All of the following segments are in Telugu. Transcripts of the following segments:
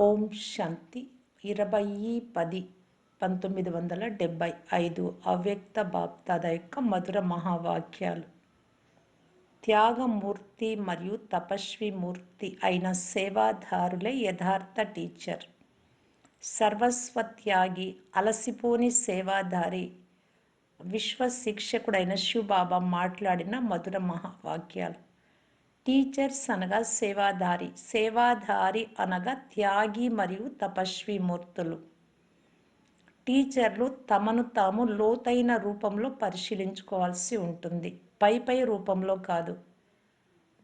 ఓం శాంతి. ఇరవై పది పంతొమ్మిది వందల డెబ్భై ఐదు అవ్యక్త బాప్దాద యొక్క మధుర మహావాక్యాలు. త్యాగమూర్తి మరియు తపస్వి మూర్తి అయిన సేవాధారులే యథార్థ టీచర్. సర్వస్వత్యాగి అలసిపోని సేవాధారి విశ్వ శిక్షకుడైన శివబాబా మాట్లాడిన మధుర మహావాక్యాలు. టీచర్స్ అనగా సేవాదారి సేవాదారి అనగా త్యాగి మరియు తపస్వి మూర్తులు. టీచర్లు తమను తాము లోతైన రూపంలో పరిశీలించుకోవాల్సి ఉంటుంది. పై పై రూపంలో కాదు.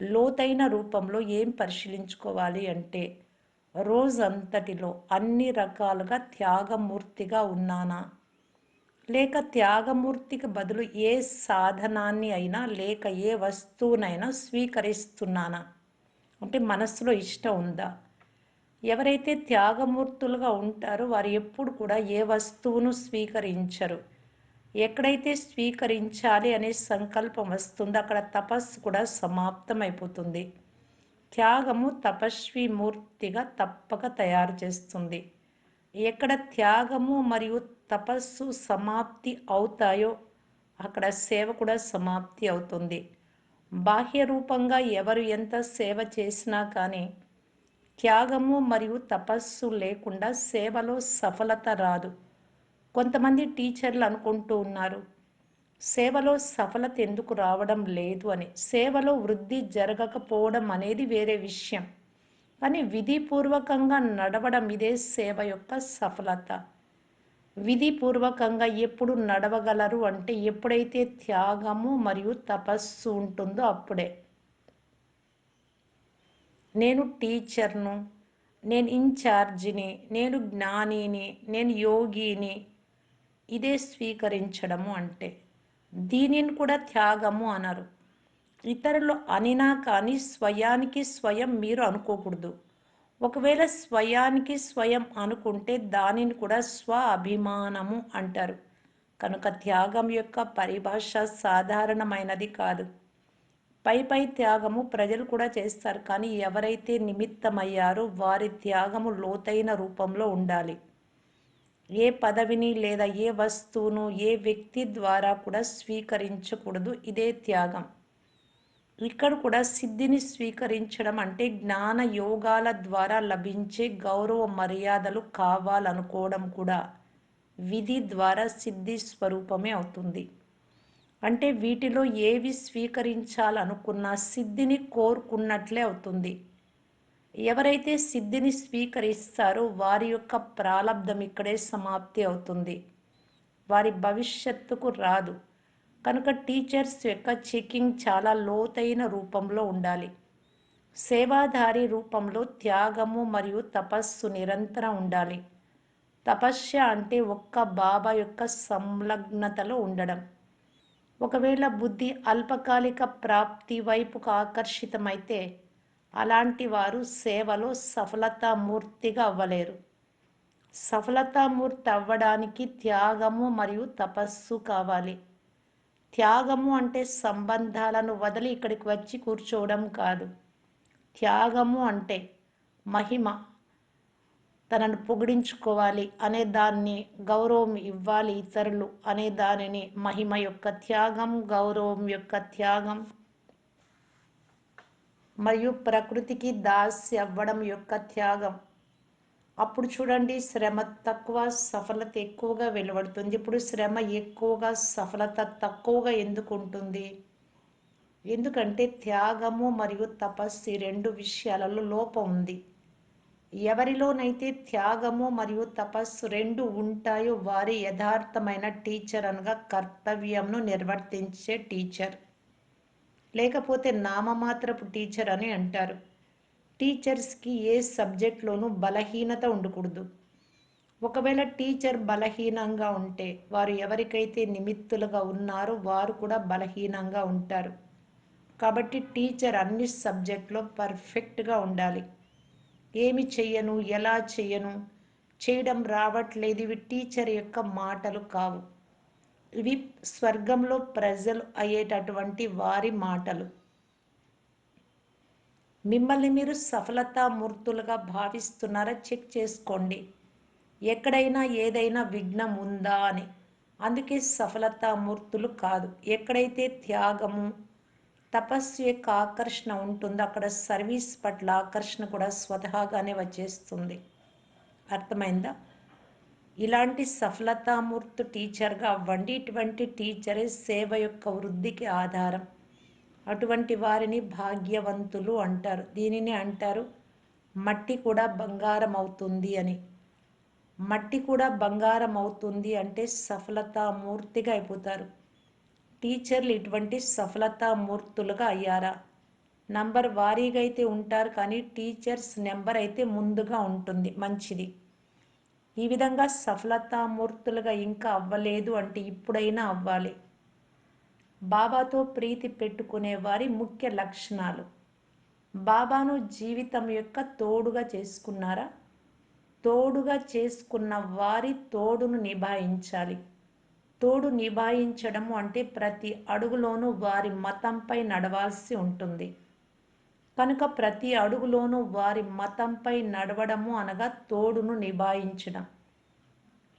లోతైన రూపంలో ఏం పరిశీలించుకోవాలి అంటే రోజంతటిలో అన్ని రకాలుగా త్యాగమూర్తిగా ఉన్నానా? లేక త్యాగమూర్తికి బదులు ఏ సాధనాన్ని అయినా లేక ఏ వస్తువునైనా స్వీకరిస్తున్నానా? అంటే మనసులో ఇష్టం ఉందా? ఎవరైతే త్యాగమూర్తులుగా ఉంటారో వారు ఎప్పుడు కూడా ఏ వస్తువును స్వీకరించరు. ఎక్కడైతే స్వీకరించాలి అనే సంకల్పం వస్తుందో అక్కడ తపస్సు కూడా సమాప్తమైపోతుంది. త్యాగము తపస్వి మూర్తిగా తప్పక తయారు చేస్తుంది. ఎక్కడ త్యాగము మరియు తపస్సు సమాప్తి అవుతాయో అక్కడ సేవ కూడా సమాప్తి అవుతుంది. బాహ్య రూపంగా ఎవరు ఎంత సేవ చేసినా కానీ త్యాగము మరియు తపస్సు లేకుండా సేవలో సఫలత రాదు. కొంతమంది టీచర్లు అనుకుంటూ ఉన్నారు సేవలో సఫలత ఎందుకు రావడం లేదు అని. సేవలో వృద్ధి జరగకపోవడం అనేది వేరే విషయం. కానీ విధిపూర్వకంగా నడవడం ఇదే సేవ యొక్క సఫలత. విధిపూర్వకంగా ఎప్పుడు నడవగలరు అంటే ఎప్పుడైతే త్యాగము మరియు తపస్సు ఉంటుందో అప్పుడే. నేను టీచర్ను నేను ఇన్ఛార్జిని నేను జ్ఞానిని నేను యోగిని ఇదే స్వీకరించడము అంటే దీనిని కూడా త్యాగము అనరు. ఇతరులు అనినా కానీ స్వయానికి స్వయం మీరు అనుకోకూడదు. ఒకవేళ స్వయానికి స్వయం అనుకుంటే దానిని కూడా స్వ అభిమానము అంటారు. కనుక త్యాగం యొక్క పరిభాష సాధారణమైనది కాదు. పై పై త్యాగము ప్రజలు కూడా చేస్తారు. కానీ ఎవరైతే నిమిత్తమయ్యారో వారి త్యాగము లోతైన రూపంలో ఉండాలి. ఏ పదవిని లేదా ఏ వస్తువును ఏ వ్యక్తి ద్వారా కూడా స్వీకరించకూడదు. ఇదే త్యాగం. ఇక్కడ కూడా సిద్ధిని స్వీకరించడం అంటే జ్ఞాన యోగాల ద్వారా లభించే గౌరవ మర్యాదలు కావాలనుకోవడం కూడా. విధి ద్వారా సిద్ధి స్వరూపమే అవుతుంది. అంటే వీటిలో ఏవి స్వీకరించాలనుకున్నా సిద్ధిని కోరుకున్నట్లే అవుతుంది. ఎవరైతే సిద్ధిని స్వీకరిస్తారో వారి యొక్క ప్రారంధం ఇక్కడే సమాప్తి అవుతుంది. వారి భవిష్యత్తుకు రాదు. కనుక టీచర్స్ యొక్క చెకింగ్ చాలా లోతైన రూపంలో ఉండాలి. సేవాధారి రూపంలో త్యాగము మరియు తపస్సు నిరంతరం ఉండాలి. తపస్య అంటే ఒక్క బాబా యొక్క సంలగ్నతలో ఉండడం. ఒకవేళ బుద్ధి అల్పకాలిక ప్రాప్తి వైపుకు ఆకర్షితమైతే అలాంటి వారు సేవలో సఫలతామూర్తిగా అవ్వలేరు. సఫలతామూర్తి అవ్వడానికి త్యాగము మరియు తపస్సు కావాలి. త్యాగము అంటే సంబంధాలను వదిలి ఇక్కడికి వచ్చి కూర్చోవడం కాదు. త్యాగము అంటే మహిమ. తనను పొగిడించుకోవాలి అనే దాన్ని గౌరవం ఇవ్వాలి ఇతరులు అనే దానిని మహిమ యొక్క త్యాగం గౌరవం యొక్క త్యాగం. మరియు ప్రకృతికి దాసి అవ్వడం యొక్క త్యాగం. అప్పుడు చూడండి శ్రమ తక్కువ సఫలత ఎక్కువగా వెలువడుతుంది. ఇప్పుడు శ్రమ ఎక్కువగా సఫలత తక్కువగా ఎందుకు ఉంటుంది? ఎందుకంటే త్యాగము మరియు తపస్సు రెండు విషయాలలో లోపం ఉంది. ఎవరిలోనైతే త్యాగము మరియు తపస్సు రెండు ఉంటాయో వారి యథార్థమైన టీచర్ అనగా కర్తవ్యంను నిర్వర్తించే టీచర్. లేకపోతే నామమాత్రపు టీచర్ అని అంటారు. టీచర్స్కి ఏ సబ్జెక్ట్లోనూ బలహీనత ఉండకూడదు. ఒకవేళ టీచర్ బలహీనంగా ఉంటే వారు ఎవరికైతే నిమిత్తులుగా ఉన్నారో వారు కూడా బలహీనంగా ఉంటారు. కాబట్టి టీచర్ అన్ని సబ్జెక్ట్లో పర్ఫెక్ట్గా ఉండాలి. ఏమి చెయ్యను ఎలా చెయ్యను చేయడం రావట్లేదు ఇవి టీచర్ యొక్క మాటలు కావు. ఇవి స్వర్గంలో ప్రజలు అయ్యేటటువంటి వారి మాటలు. మిమ్మల్ని మీరు సఫలతామూర్తులుగా భావిస్తున్నారా? చెక్ చేసుకోండి. ఎక్కడైనా ఏదైనా విఘ్నం ఉందా అని. అందుకే సఫలతామూర్తులు కాదు. ఎక్కడైతే త్యాగము తపస్సు యొక్క ఆకర్షణ ఉంటుందో అక్కడ సర్వీస్ పట్ల ఆకర్షణ కూడా స్వతహాగానే వచ్చేస్తుంది. అర్థమైందా? ఇలాంటి సఫలతామూర్తి టీచర్గా అవ్వండి. ఇటువంటి టీచరే సేవ యొక్క వృద్ధికి ఆధారం. అటువంటి వారిని భాగ్యవంతులు అంటారు. దీనిని అంటారు మట్టి కూడా బంగారం అవుతుంది అని. మట్టి కూడా బంగారం అవుతుంది అంటే సఫలతామూర్తిగా అయిపోతారు. టీచర్లు ఇటువంటి సఫలతామూర్తులుగా అయ్యారా? నంబర్ వారీగా అయితే ఉంటారు కానీ టీచర్స్ నెంబర్ అయితే ముందుగా ఉంటుంది మంచిది. ఈ విధంగా సఫలతామూర్తులుగా ఇంకా అవ్వలేదు అంటే ఇప్పుడైనా అవ్వాలి. బాబాతో ప్రీతి పెట్టుకునే వారి ముఖ్య లక్షణాలు. బాబాను జీవితం యొక్క తోడుగా చేసుకున్నారా? తోడుగా చేసుకున్న వారి తోడును నిభాయించాలి. తోడు నిభాయించడము అంటే ప్రతి అడుగులోనూ వారి మతంపై నడవాల్సి ఉంటుంది. కనుక ప్రతి అడుగులోనూ వారి మతంపై నడవడము అనగా తోడును నిభాయించడం.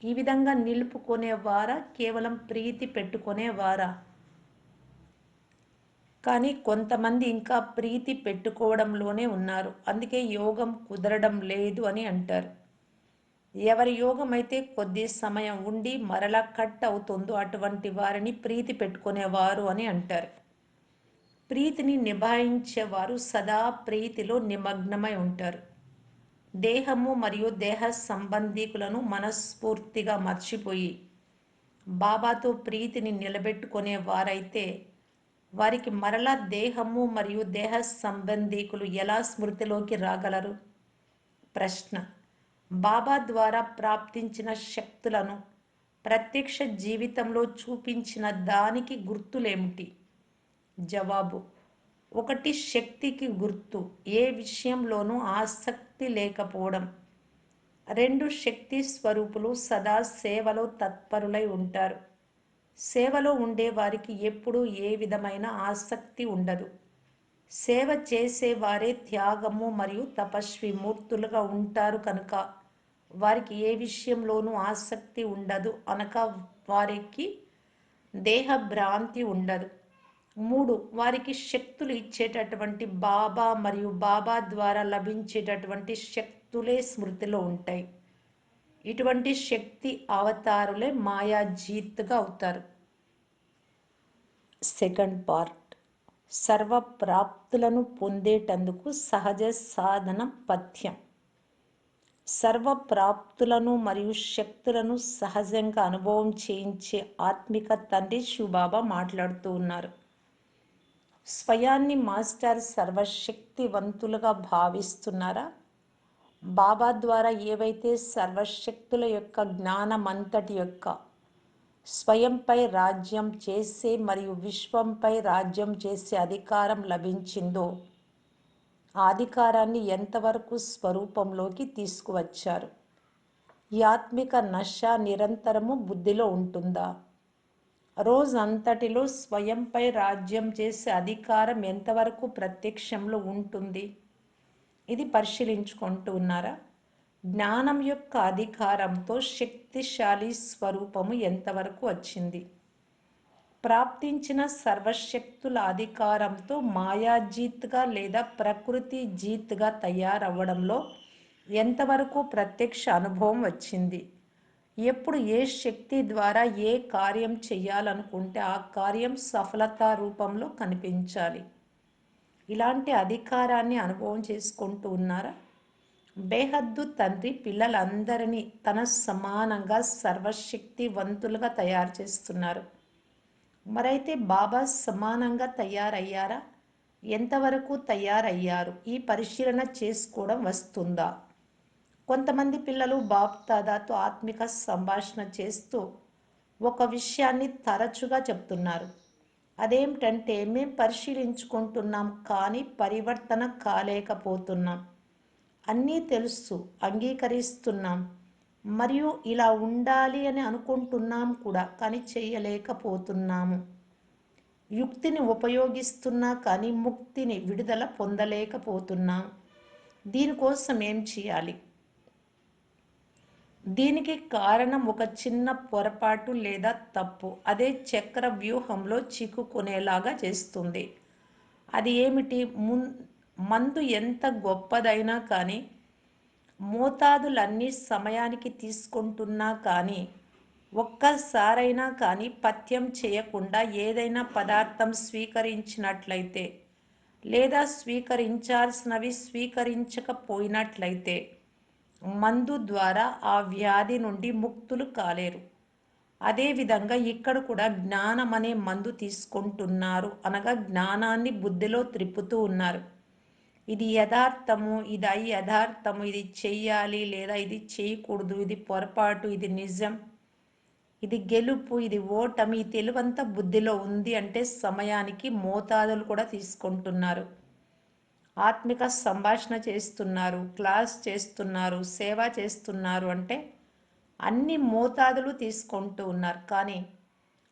ఈ విధంగా నిలుపుకునేవారా? కేవలం ప్రీతి పెట్టుకునేవారా? కానీ కొంతమంది ఇంకా ప్రీతి పెట్టుకోవడంలోనే ఉన్నారు. అందుకే యోగం కుదరడం లేదు అని అంటారు. ఎవరి యోగం అయితే కొద్ది సమయం ఉండి మరలా కట్ అవుతుందో అటువంటి వారిని ప్రీతి పెట్టుకునేవారు అని అంటారు. ప్రీతిని నిభాయించేవారు సదా ప్రీతిలో నిమగ్నమై ఉంటారు. దేహము మరియు దేహ సంబంధీకులను మనస్ఫూర్తిగా మర్చిపోయి బాబాతో ప్రీతిని నిలబెట్టుకునే వారైతే వారికి మరలా దేహము మరియు దేహ సంబంధీకులు ఎలా స్మృతిలోకి రాగలరు? ప్రశ్న. బాబా ద్వారా ప్రాప్తించిన శక్తులను ప్రత్యక్ష జీవితంలో చూపించిన దానికి గుర్తులేమిటి? జవాబు. ఒకటి శక్తికి గుర్తు. ఏ విషయంలోనూ ఆసక్తి లేకపోవడం. రెండు శక్తి స్వరూపులు సదా సేవలో తత్పరులై ఉంటారు. సేవలో ఉండే వారికి ఎప్పుడూ ఏ విధమైన ఆసక్తి ఉండదు. సేవ చేసేవారే త్యాగము మరియు తపస్వి మూర్తులుగా ఉంటారు కనుక వారికి ఏ విషయంలోనూ ఆసక్తి ఉండదు అనక వారికి దేహ భ్రాంతి ఉండదు. మూడు వారికి శక్తులు ఇచ్చేటటువంటి బాబా మరియు బాబా ద్వారా లభించేటటువంటి శక్తులే స్మృతిలో ఉంటాయి. ఇటువంటి శక్తి అవతారులే మాయాజీత్గా అవుతారు. Second part. సర్వప్రాప్తులను పొందేటందుకు సహజ సాధన పథ్యం. సర్వప్రాప్తులను మరియు శక్తులను సహజంగా అనుభవం చేయించే ఆత్మిక తండ్రి శివబాబా మాట్లాడుతూ ఉన్నారు. స్వయాన్ని మాస్టర్ సర్వశక్తివంతులుగా భావిస్తున్నారా? బాబా ద్వారా ఏవైతే సర్వశక్తుల యొక్క జ్ఞానమంతటి యొక్క స్వయంపై రాజ్యం చేసే మరియు విశ్వంపై రాజ్యం చేసే అధికారం లభించిందో ఆ అధికారాన్ని ఎంతవరకు స్వరూపంలోకి తీసుకువచ్చారు? ఈ ఆత్మిక నశ నిరంతరము బుద్ధిలో ఉంటుందా? రోజంతటిలో స్వయంపై రాజ్యం చేసే అధికారం ఎంతవరకు ప్రత్యక్షంలో ఉంటుంది? ఇది పరిశీలించుకుంటూ ఉన్నారా? జ్ఞానం యొక్క అధికారంతో శక్తిశాలి స్వరూపము ఎంతవరకు వచ్చింది? ప్రాప్తించిన సర్వశక్తుల అధికారంతో మాయాజీత్గా లేదా ప్రకృతి జీత్గా తయారవ్వడంలో ఎంతవరకు ప్రత్యక్ష అనుభవం వచ్చింది? ఎప్పుడు ఏ శక్తి ద్వారా ఏ కార్యం చేయాలనుకుంటే ఆ కార్యం సఫలత రూపంలో కనిపించాలి. ఇలాంటి అధికారాన్ని అనుభవం చేసుకుంటూ ఉన్నారా? బేహద్దు తండ్రి పిల్లలందరినీ తన సమానంగా సర్వశక్తివంతులుగా తయారు చేస్తున్నారు. మరైతే బాబా సమానంగా తయారయ్యారా? ఎంతవరకు తయారయ్యారు? ఈ పరిశీలన చేసుకోవడం వస్తుందా? కొంతమంది పిల్లలు బాప్దాదాతో ఆత్మిక సంభాషణ చేస్తూ ఒక విషయాన్ని తరచుగా చెప్తున్నారు. అదేమిటంటే మేము పరిశీలించుకుంటున్నాం కానీ పరివర్తన కాలేకపోతున్నాం. అన్నీ తెలుసు అంగీకరిస్తున్నాం. మరియు ఇలా ఉండాలి అని అనుకుంటున్నాం కూడా కానీ చేయలేకపోతున్నాము. యుక్తిని ఉపయోగిస్తున్నా కానీ ముక్తిని విడుదల పొందలేకపోతున్నాం. దీనికోసం ఏం చేయాలి? దీనికి కారణం ఒక చిన్న పొరపాటు లేదా తప్పు. అదే చక్ర వ్యూహంలో చిక్కుకునేలాగా చేస్తుంది. అది ఏమిటి? మున్ మందు ఎంత గొప్పదైనా కానీ మోతాదులన్నీ సమయానికి తీసుకుంటున్నా కానీ ఒక్కసారైనా కానీ పథ్యం చేయకుండా ఏదైనా పదార్థం స్వీకరించినట్లయితే లేదా స్వీకరించాల్సినవి స్వీకరించకపోయినట్లయితే మందు ద్వారా ఆ వ్యాధి నుండి ముక్తులు కాలేరు. అదేవిధంగా ఇక్కడ కూడా జ్ఞానం అనే మందు తీసుకుంటున్నారు అనగా జ్ఞానాన్ని బుద్ధిలో త్రిప్పుతూ ఉన్నారు. ఇది యథార్థము ఇది అయి యథార్థము ఇది చెయ్యాలి లేదా ఇది చేయకూడదు ఇది పొరపాటు ఇది నిజం ఇది గెలుపు ఇది ఓటమి ఈ తెలివంతా బుద్ధిలో ఉంది అంటే సమయానికి మోతాదులు కూడా తీసుకుంటున్నారు. ఆత్మిక సంభాషణ చేస్తున్నారు క్లాస్ చేస్తున్నారు సేవ చేస్తున్నారు అంటే అన్ని మోతాదులు తీసుకుంటూ ఉన్నారు. కానీ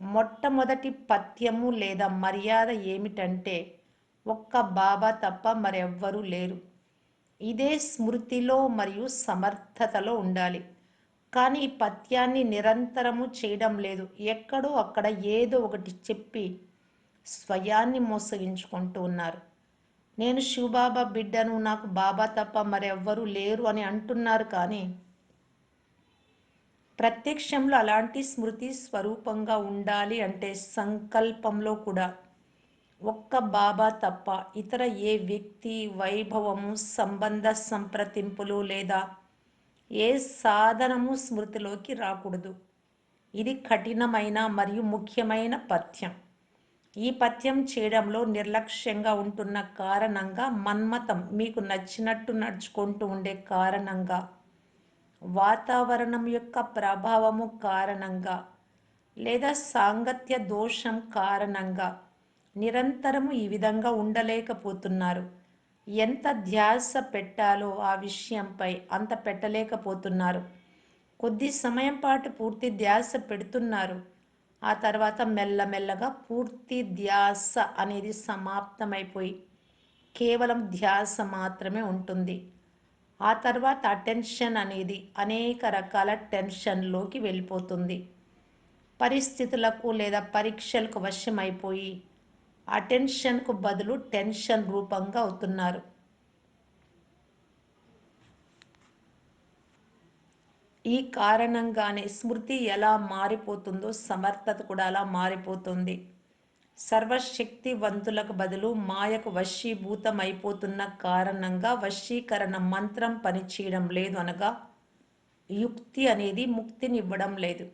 మొట్టమొదటి పథ్యము లేదా మర్యాద ఏమిటంటే ఒక్క బాబా తప్ప మరెవ్వరూ లేరు. ఇదే స్మృతిలో మరియు సమర్థతలో ఉండాలి. కానీ ఈ పథ్యాన్ని నిరంతరము చేయడం లేదు. ఎక్కడో అక్కడ ఏదో ఒకటి చెప్పి స్వయాన్ని మోసగించుకుంటూ ఉన్నారు. నేను శివబాబా బిడ్డను నాకు బాబా తప్ప మరెవ్వరూ లేరు అని అంటున్నారు కానీ ప్రత్యక్షంలో అలాంటి స్మృతి స్వరూపంగా ఉండాలి అంటే సంకల్పంలో కూడా ఒక్క బాబా తప్ప ఇతర ఏ వ్యక్తి వైభవము సంబంధ సంప్రదింపులు లేదా ఏ సాధనము స్మృతిలోకి రాకూడదు. ఇది కఠినమైన మరియు ముఖ్యమైన పథ్యం. ఈ పథ్యం చేయడంలో నిర్లక్ష్యంగా ఉంటున్న కారణంగా మన్మతం మీకు నచ్చినట్టు నడుచుకుంటూ ఉండే కారణంగా వాతావరణం యొక్క ప్రభావము కారణంగా లేదా సాంగత్య దోషం కారణంగా నిరంతరము ఈ విధంగా ఉండలేకపోతున్నారు. ఎంత ధ్యాస పెట్టాలో ఆ విషయంపై అంత పెట్టలేకపోతున్నారు. కొద్ది సమయం పాటు పూర్తి ధ్యాస పెడుతున్నారు. ఆ తర్వాత మెల్లమెల్లగా పూర్తి ధ్యాస అనేది సమాప్తమైపోయి కేవలం ధ్యాస మాత్రమే ఉంటుంది. ఆ తర్వాత అటెన్షన్ అనేది అనేక రకాల టెన్షన్లోకి వెళ్ళిపోతుంది. పరిస్థితులకు లేదా పరీక్షలకు వశమైపోయి అటెన్షన్కు బదులు టెన్షన్ రూపంగా అవుతున్నారు. ఈ కారణంగానే స్మృతి ఎలా మారిపోతుందో సమర్థత కూడా అలా మారిపోతుంది. సర్వశక్తివంతులకు బదులు మాయకు వశీభూతం అయిపోతున్న కారణంగా వశీకరణ మంత్రం పనిచేయడం లేదు అనగా యుక్తి అనేది ముక్తినివ్వడం లేదు.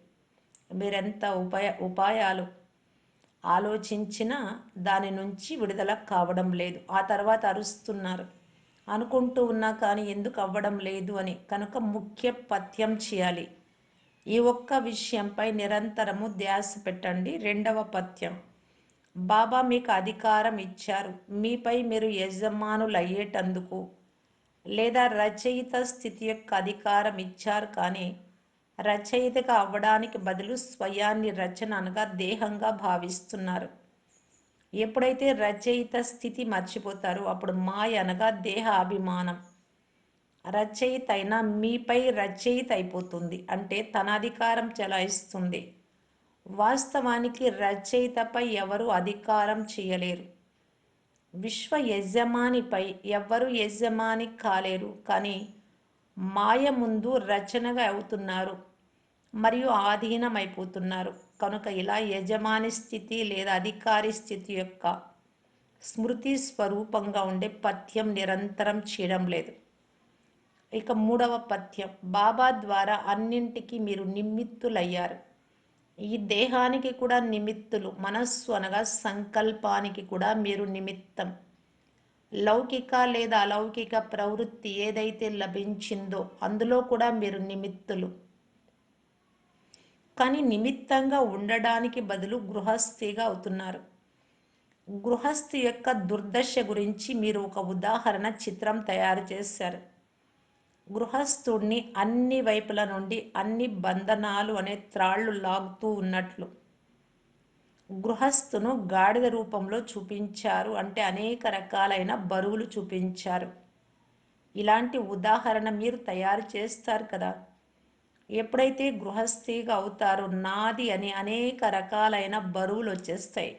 మీరెంత ఉపాయ ఉపాయాలు ఆలోచించినా దాని నుంచి విడుదల కావడం లేదు. ఆ తర్వాత అరుస్తున్నారు. అనుకుంటూ ఉన్నా కానీ ఎందుకు అవ్వడం లేదు అని కనుక ముఖ్య పథ్యం చేయాలి. ఈ ఒక్క విషయంపై నిరంతరము ధ్యాస పెట్టండి. రెండవ పథ్యం. బాబా మీకు అధికారం ఇచ్చారు. మీపై మీరు యజమానులు అయ్యేటందుకు లేదా రచయిత స్థితి యొక్క అధికారం ఇచ్చారు కానీ రచయితగా అవ్వడానికి బదులు స్వయాన్ని రచన అనగా దేహంగా భావిస్తున్నారు. ఎప్పుడైతే రచయిత స్థితి మర్చిపోతారో అప్పుడు మాయ అనగా దేహ అభిమానం. రచయిత అయినా మీపై రచయిత అయిపోతుంది. అంటే తన అధికారం చెలాయిస్తుంది. వాస్తవానికి రచయితపై ఎవరు అధికారం చేయలేరు. విశ్వ యజమానిపై ఎవ్వరు యజమాని కాలేరు. కానీ మాయ ముందు రచనగా అవుతున్నారు. మరియు ఆధీనమైపోతున్నారు. కనుక ఇలా యజమాని స్థితి లేదా అధికారి స్థితి యొక్క స్మృతి స్వరూపంగా ఉండే పథ్యం నిరంతరం చేయడం లేదు. ఇక మూడవ పథ్యం బాబా ద్వారా అన్నింటికి మీరు నిమిత్తులయ్యారు. ఈ దేహానికి కూడా నిమిత్తులు మనస్సు అనగా సంకల్పానికి కూడా మీరు నిమిత్తం. లౌకిక లేదా అలౌకిక ప్రవృత్తి ఏదైతే లభించిందో అందులో కూడా మీరు నిమిత్తులు. కానీ నిమిత్తంగా ఉండడానికి బదులు గృహస్థిగా అవుతున్నారు. గృహస్థి యొక్క దుర్దశ గురించి మీరు ఒక ఉదాహరణ చిత్రం తయారు చేశారు. గృహస్థుడిని అన్ని వైపుల నుండి అన్ని బంధనాలు అనే త్రాళ్ళు లాగుతూ ఉన్నట్లు. గృహస్థును గాడిద రూపంలో చూపించారు అంటే అనేక రకాలైన బరువులు చూపించారు. ఇలాంటి ఉదాహరణ మీరు తయారు చేస్తారు కదా? ఎప్పుడైతే గృహస్థిగా అవుతారో నాది అని అనేక రకాలైన బరువులు వచ్చేస్తాయి.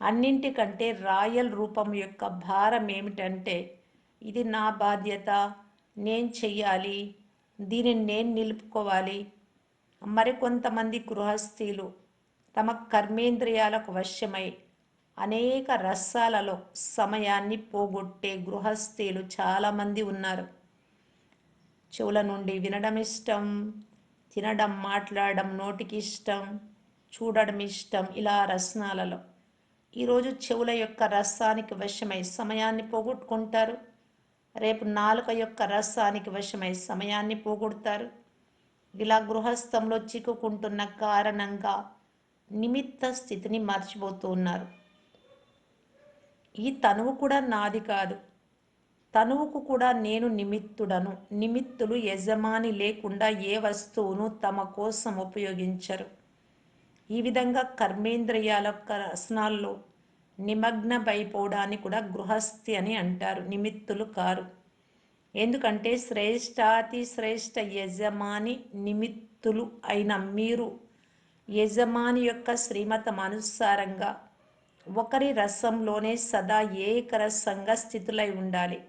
అన్నింటికంటే రాయల్ రూపం యొక్క భారం ఏమిటంటే ఇది నా బాధ్యత నేను చెయ్యాలి దీనిని నేను నిలుపుకోవాలి. మరికొంతమంది గృహస్థీలు తమ కర్మేంద్రియాలకు వశ్యమై అనేక రసాలలో సమయాన్ని పోగొట్టే గృహస్థీలు చాలామంది ఉన్నారు. చెవుల నుండి వినడం ఇష్టం తినడం మాట్లాడడం నోటికి ఇష్టం చూడడం ఇష్టం ఇలా రసనాలలో. ఈరోజు చెవుల యొక్క రసానికి వశమై సమయాన్ని పోగొట్టుకుంటారు. రేపు నాలుక యొక్క రసానికి వశమై సమయాన్ని పోగొడతారు. ఇలా గృహస్థంలో చిక్కుకుంటున్న కారణంగా నిమిత్త స్థితిని మర్చిపోతూ ఉన్నారు. ఈ తనువు కూడా నాది కాదు. తనువుకు కూడా నేను నిమిత్తుడను. నిమిత్తులు యజమాని లేకుండా ఏ వస్తువును తమ కోసం ఉపయోగించరు. ఈ విధంగా కర్మేంద్రియాల యొక్క రసనాల్లో నిమగ్నమైపోవడాన్ని కూడా గృహస్థి అని అంటారు. నిమిత్తులు కారు. ఎందుకంటే శ్రేష్టాతి శ్రేష్ట యజమాని నిమిత్తులు అయిన మీరు యజమాని యొక్క శ్రీమతం అనుసారంగా ఒకరి రసంలోనే సదా ఏకరసంగా స్థితులై ఉండాలి.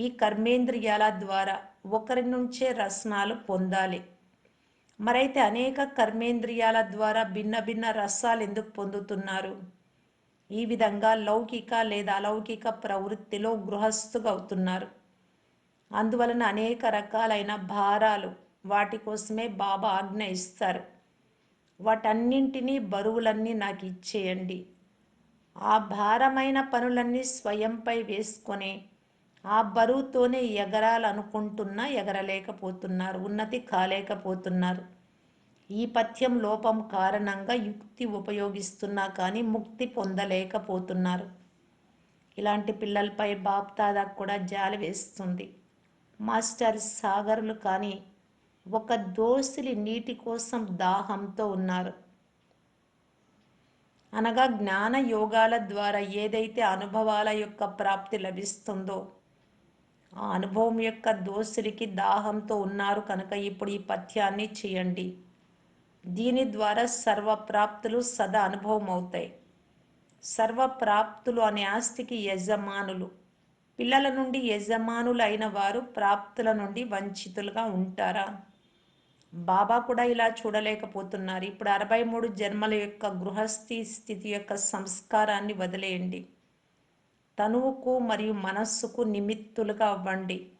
ఈ కర్మేంద్రియాల ద్వారా ఒకరి నుంచే రసనాలు పొందాలి. మరైతే అనేక కర్మేంద్రియాల ద్వారా భిన్న భిన్న రసాలు ఎందుకు పొందుతున్నారు? ఈ విధంగా లౌకిక లేదా అలౌకిక ప్రవృత్తిలో గృహస్థుగా అవుతున్నారు. అందువలన అనేక రకాలైన భారాలు వాటి కోసమే బాబా ఆజ్ఞ ఇస్తారు. వాటన్నింటినీ బరువులన్నీ నాకు ఇచ్చేయండి ఆ భారమైన పనులన్నీ స్వయంపై వేసుకొని ఆ బరువుతోనే ఎగరాలనుకుంటున్నా ఎగరలేకపోతున్నారు ఉన్నతి కాలేకపోతున్నారు. ఈ పథ్యం లోపం కారణంగా యుక్తి ఉపయోగిస్తున్నా కానీ ముక్తి పొందలేకపోతున్నారు. ఇలాంటి పిల్లలపై బాప్తాదా కూడా జాలి వేస్తుంది. మాస్టర్ సాగర్లు కానీ ఒక దోసిలి నీటి కోసం దాహంతో ఉన్నారు. అనగా జ్ఞాన యోగాల ద్వారా ఏదైతే అనుభవాల యొక్క ప్రాప్తి లభిస్తుందో ఆ అనుభవం యొక్క దోసిరికి దాహంతో ఉన్నారు కనుక ఇప్పుడు ఈ పథ్యాన్ని చేయండి. దీని ద్వారా సర్వప్రాప్తులు సదా అనుభవం అవుతాయి. సర్వప్రాప్తులు అనే ఆస్తికి యజమానులు. పిల్లల నుండి యజమానులు అయిన వారు ప్రాప్తుల నుండి వంచితులుగా ఉంటారా? బాబా కూడా ఇలా చూడలేకపోతున్నారు. ఇప్పుడు అరవై మూడు జన్మల యొక్క గృహస్థి స్థితి యొక్క సంస్కారాన్ని వదిలేయండి. తనువుకు మరియు మనస్సుకు నిమిత్తులుగా అవ్వండి.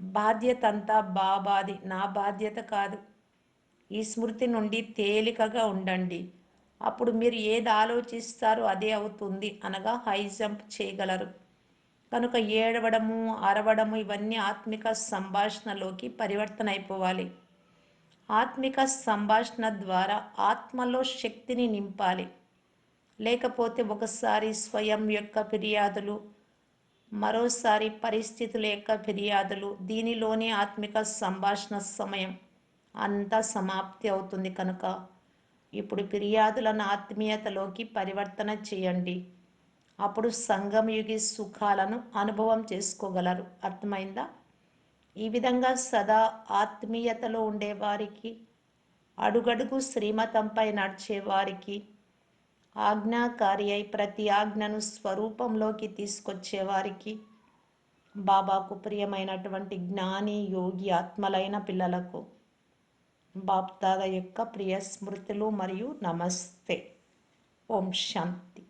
బాధ్యత అంతా బాబాది. నా బాధ్యత కాదు. ఈ స్మృతి నుండి తేలికగా ఉండండి. అప్పుడు మీరు ఏది ఆలోచిస్తారో అదే అవుతుంది అనగా హై జంప్ చేయగలరు. కనుక ఏడవడము అరవడము ఇవన్నీ ఆత్మిక సంభాషణలోకి పరివర్తన అయిపోవాలి. ఆత్మిక సంభాషణ ద్వారా ఆత్మలో శక్తిని నింపాలి. లేకపోతే ఒకసారి స్వయం యొక్క ఫిర్యాదులు మరోసారి పరిస్థితుల యొక్క ఫిర్యాదులు దీనిలోనే ఆత్మిక సంభాషణ సమయం అంతా సమాప్తి అవుతుంది కనుక. ఇప్పుడు ఫిర్యాదులను ఆత్మీయతలోకి పరివర్తన చేయండి. అప్పుడు సంఘం యుగి సుఖాలను అనుభవం చేసుకోగలరు. అర్థమైందా? ఈ విధంగా సదా ఆత్మీయతలో ఉండేవారికి అడుగడుగు శ్రీమతంపై నడిచేవారికి ఆజ్ఞాకారి అయి ప్రతి ఆజ్ఞను స్వరూపంలోకి తీసుకొచ్చేవారికి బాబాకు ప్రియమైనటువంటి జ్ఞాని యోగి ఆత్మలైన పిల్లలకు బాప్దాద యొక్క ప్రియ స్మృతులు మరియు నమస్తే. ఓం శాంతి.